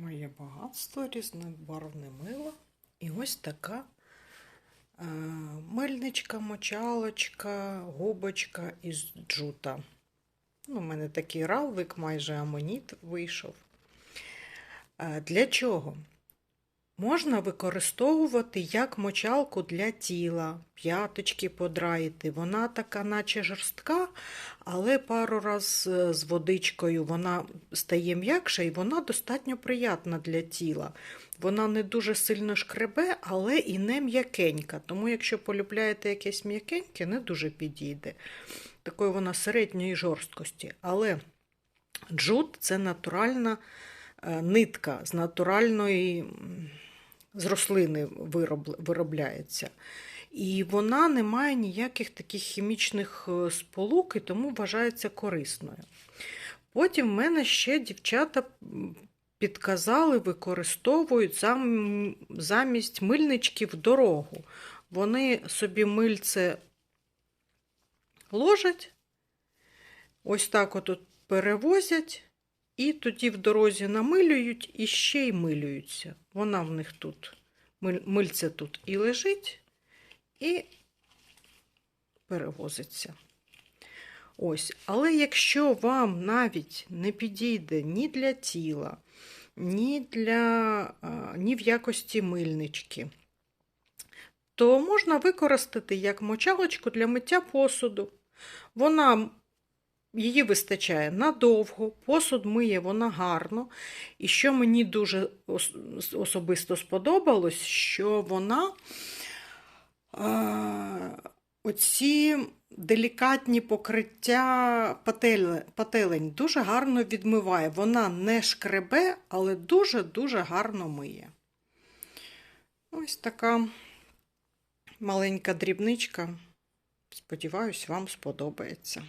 Моє багатство, різнобарвне мило. І ось така е, мильничка, мочалочка, губочка із джута. Ну, у мене такий равлик, майже амоніт вийшов. Е, для чого? Можна використовувати як мочалку для тіла, п'яточки подраїти. Вона така, наче жорстка, але пару раз е, з водичкою вона стає м'якша і вона достатньо приятна для тіла. Вона не дуже сильно шкребе, але і не м'якенька. Тому, якщо полюбляєте якесь м'якеньке, не дуже підійде. Такої вона середньої жорсткості. Але джут це натуральна е, нитка з натуральної з рослини виробляється. І вона не має ніяких таких хімічних е, сполук, і тому вважається корисною. Потім в мене ще дівчата підказали, використовують зам- замість мильничків дорогу. Вони собі мильце ложать, ось так от перевозять, і тоді в дорозі намилюють і ще й милюються. Вона в них тут, миль- мильце тут і лежить, і перевозиться. Ось. Але якщо вам навіть не підійде ні для тіла, ні, для, ні в якості мильнички, то можна використати як мочалочку для миття посуду. Вона Її вистачає надовго, посуд миє вона гарно. І що мені дуже особисто сподобалось, що вона е, оці делікатні покриття пателе- пателень дуже гарно відмиває. Вона не шкребе, але дуже-дуже гарно миє. Ось така маленька дрібничка. Сподіваюсь, вам сподобається.